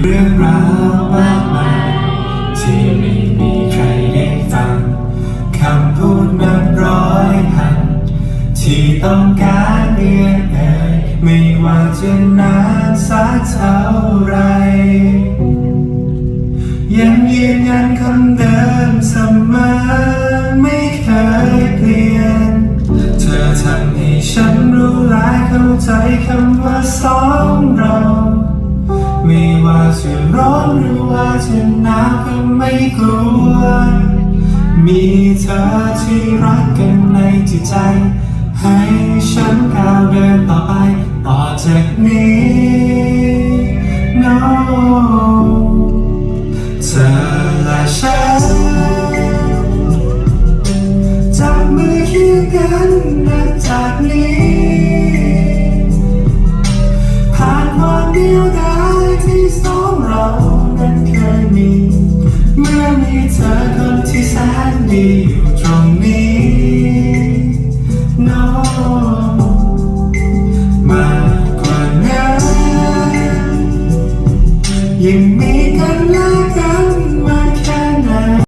เรื่องราวมากมายที่ไม่มีใครได้ฟังคำพูดนับร้อยพัน ที่ต้องการเรียนเอ่ยไม่ว่าจะนานสักเท่าไร ยังยืนยันคำเดิมเสมอไม่เคยเปลี่ยน เธอทำให้ฉันรู้และเข้าใจคำว่าสองเรา จะร้อนหรือว่าจะหนาวก็ไม่กลัว มีเธอที่รักกันในจิตใจ ให้ฉันก้าวเดินต่อไปต่อจากนี้ no เธอและฉันจับมือเคียงกันนับจากนี้ผ่านวามเดียวไดายที่สอง เมื่อมีเธอคนที่แสนดีอยู่ตรงนี้น้องมากกว่านั้นยังมี